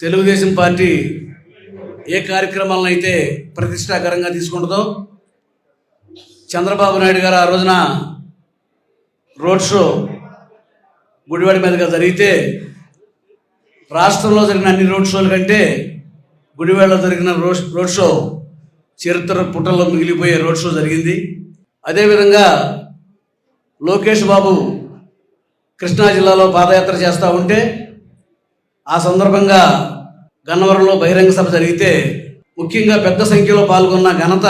Telugu Desam party ఏ కార్యక్రమాలను అయితే ప్రతిష్టాకరంగా తీసుకుంటుందో చంద్రబాబు నాయుడు గారు ఆ రోజున రోడ్ షో గుడివాడ మీదుగా జరిగితే రాష్ట్రంలో జరిగిన అన్ని రోడ్ షోల కంటే గుడివాడలో జరిగిన రోడ్ రోడ్ షో చరిత్ర పుటల్లో మిగిలిపోయే రోడ్ షో జరిగింది. అదేవిధంగా లోకేష్ బాబు కృష్ణా జిల్లాలో పాదయాత్ర చేస్తూ ఉంటే ఆ సందర్భంగా గన్నవరంలో బహిరంగ సభ జరిగితే ముఖ్యంగా పెద్ద సంఖ్యలో పాల్గొన్న ఘనత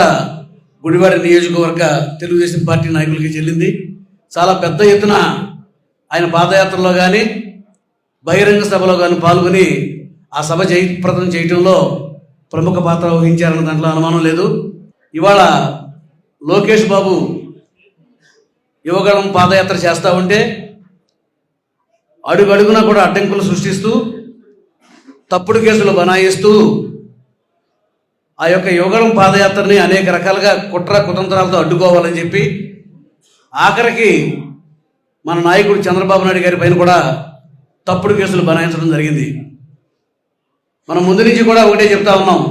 గుడివాడ నియోజకవర్గ తెలుగుదేశం పార్టీ నాయకులకి చెల్లింది. చాలా పెద్ద ఎత్తున ఆయన పాదయాత్రలో కానీ బహిరంగ సభలో కానీ పాల్గొని ఆ సభ జయప్రదం చేయటంలో ప్రముఖ పాత్ర వహించారన్న దాంట్లో అనుమానం లేదు. ఇవాళ లోకేష్ బాబు యువగళం పాదయాత్ర చేస్తూ ఉంటే అడుగడుగున కూడా అడ్డంకులు సృష్టిస్తూ తప్పుడు కేసులు బనాయిస్తూ ఆ యొక్క యువగళం పాదయాత్రని అనేక రకాలుగా కుట్ర కుతంత్రాలతో అడ్డుకోవాలని చెప్పి ఆఖరికి మన నాయకుడు చంద్రబాబు నాయుడు గారి పైన కూడా తప్పుడు కేసులు బనాయించడం జరిగింది. మనం ముందు నుంచి కూడా ఒకటే చెప్తా ఉన్నాం.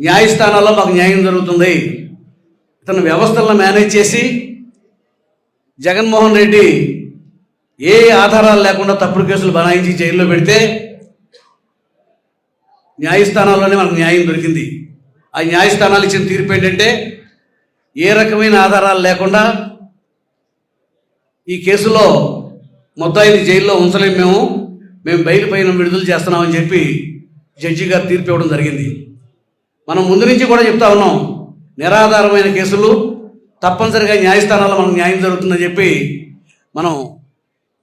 న్యాయస్థానాల్లో మాకు న్యాయం జరుగుతుంది. ఇతను వ్యవస్థలను మేనేజ్ చేసి జగన్మోహన్ రెడ్డి ఏ ఆధారాలు లేకుండా తప్పుడు కేసులు బనాయించి జైల్లో పెడితే న్యాయస్థానాల్లోనే మనకు న్యాయం దొరికింది. ఆ న్యాయస్థానాలు ఇచ్చిన తీర్పు ఏంటంటే ఏ రకమైన ఆధారాలు లేకుండా ఈ కేసులో ముద్దాయిని జైల్లో ఉంచలేము మేము మేము బయలు పైన విడుదల చేస్తున్నామని చెప్పి జడ్జి గారు తీర్పు ఇవ్వడం జరిగింది. మనం ముందు నుంచి కూడా చెప్తా ఉన్నాం నిరాధారమైన కేసులు తప్పనిసరిగా న్యాయస్థానాల్లో మనకు న్యాయం జరుగుతుందని చెప్పి మనం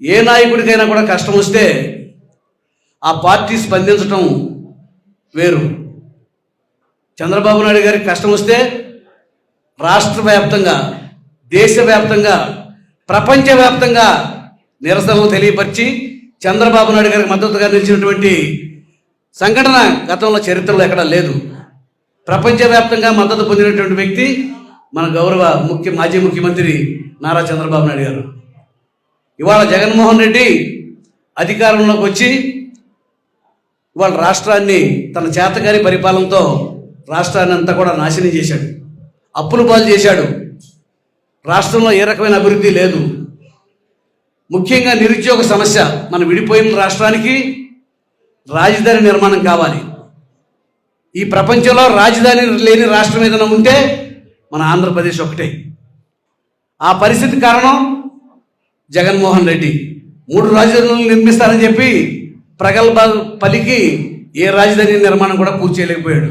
ఏ నాయకుడికైనా కూడా కష్టం వస్తే ఆ పార్టీ స్పందించటం వేరు. చంద్రబాబు నాయుడు గారికి కష్టం వస్తే రాష్ట్ర వ్యాప్తంగా దేశవ్యాప్తంగా ప్రపంచవ్యాప్తంగా నిరసనలు తెలియపరిచి చంద్రబాబు నాయుడు గారికి మద్దతుగా నిలిచినటువంటి సంఘటన గతంలో చరిత్రలో ఎక్కడా లేదు. ప్రపంచవ్యాప్తంగా మద్దతు పొందినటువంటి వ్యక్తి మన గౌరవ ముఖ్య మాజీ ముఖ్యమంత్రి నారా చంద్రబాబు నాయుడు గారు. ఇవాళ జగన్మోహన్ రెడ్డి అధికారంలోకి వచ్చి వాళ్ళ రాష్ట్రాన్ని తన చేతకారి పరిపాలనతో రాష్ట్రాన్ని అంతా కూడా నాశనం చేశాడు. అప్పులు పాలు చేశాడు. రాష్ట్రంలో ఏ రకమైన అభివృద్ధి లేదు. ముఖ్యంగా నిరుద్యోగ సమస్య మన విడిపోయిన రాష్ట్రానికి రాజధాని నిర్మాణం కావాలి. ఈ ప్రపంచంలో రాజధాని లేని రాష్ట్రం ఏదైనా ఉంటే మన ఆంధ్రప్రదేశ్ ఒకటే. ఆ పరిస్థితి కారణం జగన్మోహన్ రెడ్డి. మూడు రాజధానులు నిర్మిస్తారని చెప్పి ప్రగల్భ పలికి ఏ రాజధాని నిర్మాణం కూడా పూర్తి చేయలేకపోయాడు.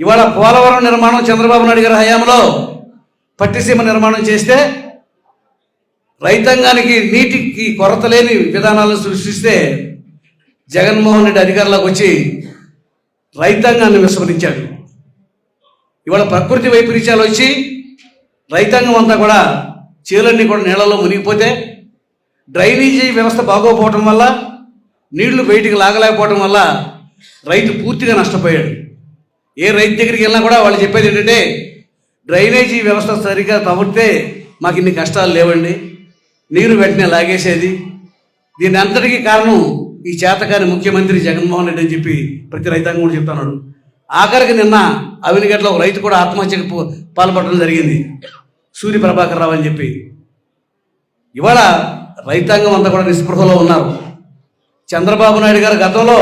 ఇవాళ పోలవరం నిర్మాణం చంద్రబాబు నాయుడు గారి హయాంలో పట్టిసీమ నిర్మాణం చేస్తే రైతాంగానికి నీటికి కొరత లేని విధానాలను సృష్టిస్తే జగన్మోహన్ రెడ్డి అధికారంలోకి వచ్చి రైతాంగాన్ని విస్మరించాడు. ఇవాళ ప్రకృతి వైపరీత్యాలు వచ్చి రైతాంగం అంతా కూడా చీలన్నీ కూడా నీళ్ళలో మునిగిపోతే డ్రైనేజీ వ్యవస్థ బాగోపోవటం వల్ల నీళ్ళు బయటికి లాగలేకపోవటం వల్ల రైతు పూర్తిగా నష్టపోయాడు. ఏ రైతు దగ్గరికి వెళ్ళినా కూడా వాళ్ళు చెప్పేది ఏంటంటే డ్రైనేజీ వ్యవస్థ సరిగ్గా తవ్వితే మాకు ఇన్ని కష్టాలు లేవండి. నీరు వెంటనే లాగేసేది. దీని అంతటికీ కారణం ఈ చేతకాని ముఖ్యమంత్రి జగన్మోహన్ రెడ్డి అని చెప్పి ప్రతి రైతాంగం కూడా చెప్తున్నాడు. ఆఖరికి నిన్న అవినిగట్లో ఒక రైతు కూడా ఆత్మహత్యకు పాల్పడడం జరిగింది. సూర్య ప్రభాకర్ రావు అని చెప్పి. ఇవాళ రైతాంగం అంతా కూడా నిస్పృహలో ఉన్నారు. చంద్రబాబు నాయుడు గారు గతంలో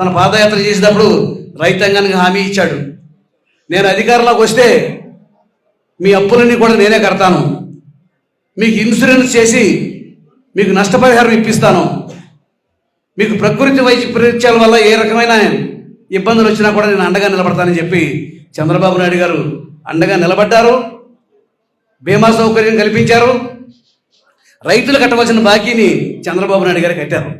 తన పాదయాత్ర చేసేటప్పుడు రైతాంగానికి హామీ ఇచ్చాడు. నేను అధికారంలోకి వస్తే మీ అప్పులన్నీ కూడా నేనే కడతాను. మీకు ఇన్సూరెన్స్ చేసి మీకు నష్టపరిహారం ఇప్పిస్తాను. మీకు ప్రకృతి వైపరీత్యాల వల్ల ఏ రకమైన ఇబ్బందులు వచ్చినా కూడా నేను అండగా నిలబడతానని చెప్పి చంద్రబాబు నాయుడు గారు అండగా నిలబడ్డారు. బీమా సౌకర్యం కల్పించారు. రైతులు కట్టవలసిన బాకీని చంద్రబాబు నాయుడు గారు కట్టారు.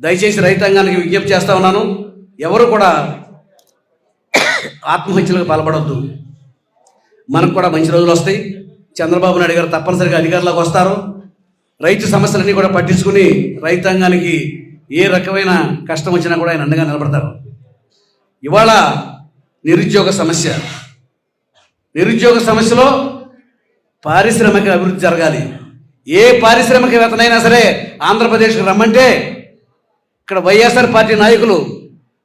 దయచేసి రైతాంగానికి విజ్ఞప్తి చేస్తా ఉన్నాను. ఎవరు కూడా ఆత్మహత్యలకు పాల్పడొద్దు. మనకు కూడా మంచి రోజులు వస్తాయి. చంద్రబాబు నాయుడు గారు తప్పనిసరిగా అధికారులకు వస్తారు. రైతు సమస్యలన్నీ కూడా పట్టించుకుని రైతాంగానికి ఏ రకమైన కష్టం వచ్చినా కూడా ఆయన అండగా నిలబడతారు. ఇవాళ నిరుద్యోగ సమస్య. నిరుద్యోగ సమస్యలో పారిశ్రామిక అభివృద్ధి జరగాలి. ఏ పారిశ్రామికవేత్తనైనా సరే ఆంధ్రప్రదేశ్కి రమ్మంటే ఇక్కడ వైఎస్ఆర్ పార్టీ నాయకులు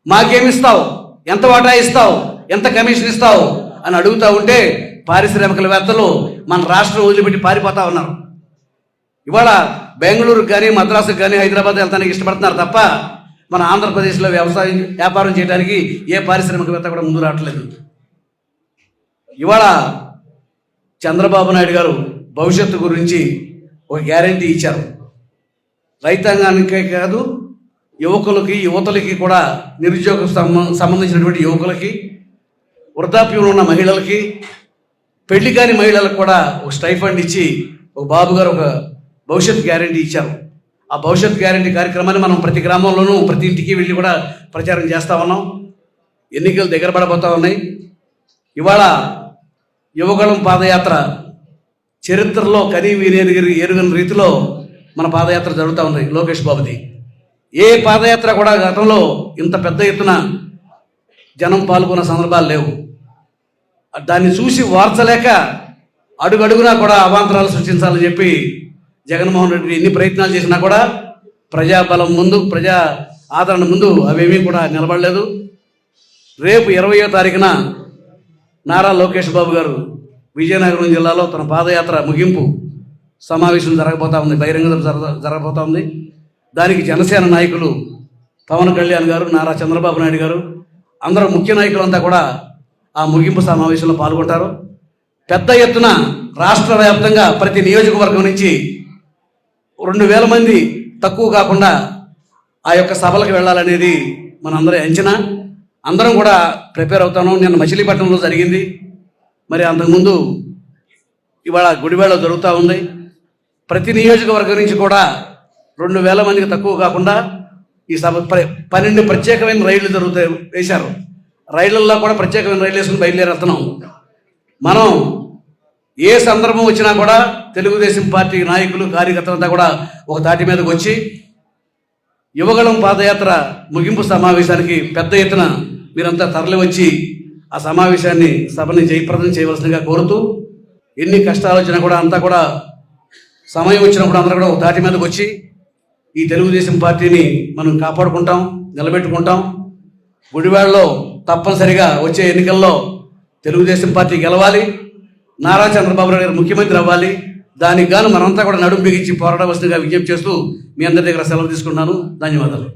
మాకేమిస్తావు ఎంత వాటా ఇస్తావు? ఎంత కమిషన్ ఇస్తావు? అని అడుగుతా ఉంటే పారిశ్రామికవేత్తలు మన రాష్ట్రం వదిలిపెట్టి పారిపోతా ఉన్నారు. ఇవాళ బెంగళూరుకు కానీ మద్రాసుకు కానీ హైదరాబాద్ వెళ్తానికి ఇష్టపడుతున్నారు తప్ప మన ఆంధ్రప్రదేశ్లో వ్యవసాయం వ్యాపారం చేయడానికి ఏ పారిశ్రామికవేత్త కూడా ముందు రావట్లేదు. ఇవాళ చంద్రబాబు నాయుడు గారు భవిష్యత్తు గురించి ఒక గ్యారంటీ ఇచ్చారు. రైతాంగానికే కాదు యువకులకి యువతలకి కూడా నిరుద్యోగ సంబంధించినటువంటి యువకులకి వృద్ధాప్యంలో ఉన్న మహిళలకి పెళ్ళి కాని మహిళలకు కూడా ఒక స్టైఫండ్ ఇచ్చి ఒక బాబు గారు ఒక భవిష్యత్ గ్యారంటీ ఇచ్చారు. ఆ భవిష్యత్ గ్యారంటీ కార్యక్రమాన్ని మనం ప్రతి గ్రామంలోనూ ప్రతి ఇంటికి వెళ్ళి కూడా ప్రచారం చేస్తా ఉన్నాం. ఎన్నికలు దగ్గర పడబోతూ ఉన్నాయి. ఇవాళ యువగళం పాదయాత్ర చరిత్రలో కనీ వీరేరు ఎరుగని రీతిలో మన పాదయాత్ర జరుగుతూ ఉంది లోకేష్ బాబుది. ఏ పాదయాత్ర కూడా గతంలో ఇంత పెద్ద ఎత్తున జనం పాల్గొన్న సందర్భాలు లేవు. దాన్ని చూసి వార్చలేక అడుగడుగునా కూడా అవాంతరాలు సృష్టించాలని చెప్పి జగన్మోహన్ రెడ్డి ఎన్ని ప్రయత్నాలు చేసినా కూడా ప్రజాబలం ముందు ప్రజా ఆదరణ ముందు అవేమీ కూడా నిలబడలేదు. రేపు ఇరవయో తారీఖున నారా లోకేష్ బాబు గారు విజయనగరం జిల్లాలో తన పాదయాత్ర ముగింపు సమావేశం జరగబోతా ఉంది. బహిరంగ జరగబోతా ఉంది. దానికి జనసేన నాయకులు పవన్ కళ్యాణ్ గారు నారా చంద్రబాబు నాయుడు గారు అందరూ ముఖ్య నాయకులంతా కూడా ఆ ముగింపు సమావేశంలో పాల్గొంటారు. పెద్ద ఎత్తున రాష్ట్ర వ్యాప్తంగా ప్రతి నియోజకవర్గం నుంచి రెండు వేల మంది తక్కువ కాకుండా ఆ యొక్క సభలకు వెళ్ళాలనేది మనందరి అంచనా. అందరం కూడా ప్రిపేర్ అవుతాను. నిన్న మచిలీపట్నంలో జరిగింది. మరి అంతకుముందు ఇవాళ గుడివేళ జరుగుతూ ఉంది. ప్రతి నియోజకవర్గం నుంచి కూడా రెండు వేల మందికి తక్కువ కాకుండా ఈ సభ పన్నెండు ప్రత్యేకమైన రైళ్ళు జరుగుతాయి వేశారు. రైళ్ళలో కూడా ప్రత్యేకమైన రైలు వేసుకుని బయలుదేరుతున్నాం మనం ఏ సందర్భం వచ్చినా కూడా తెలుగుదేశం పార్టీ నాయకులు కార్యకర్తలంతా కూడా ఒక దాటి మీదకి వచ్చి యువగళం పాదయాత్ర ముగింపు సమావేశానికి పెద్ద ఎత్తున మీరంతా తరలి వచ్చి ఆ సమావేశాన్ని సభని జయప్రదం చేయవలసిందిగా కోరుతూ ఎన్ని కష్టాలు వచ్చినా కూడా అంతా కూడా సమయం వచ్చినప్పుడు అందరూ కూడా ఒక తాటి మీదకి వచ్చి ఈ తెలుగుదేశం పార్టీని మనం కాపాడుకుంటాం నిలబెట్టుకుంటాం. గుడివాడలో తప్పనిసరిగా వచ్చే ఎన్నికల్లో తెలుగుదేశం పార్టీ గెలవాలి. నారా చంద్రబాబు నాయుడు గారు ముఖ్యమంత్రి అవ్వాలి. దానికి గాను మనంతా కూడా నడుం బిగించి పోరాడవలసిందిగా విజ్ఞప్తి చేస్తూ మీ అందరి దగ్గర సెలవు తీసుకున్నాను. ధన్యవాదాలు.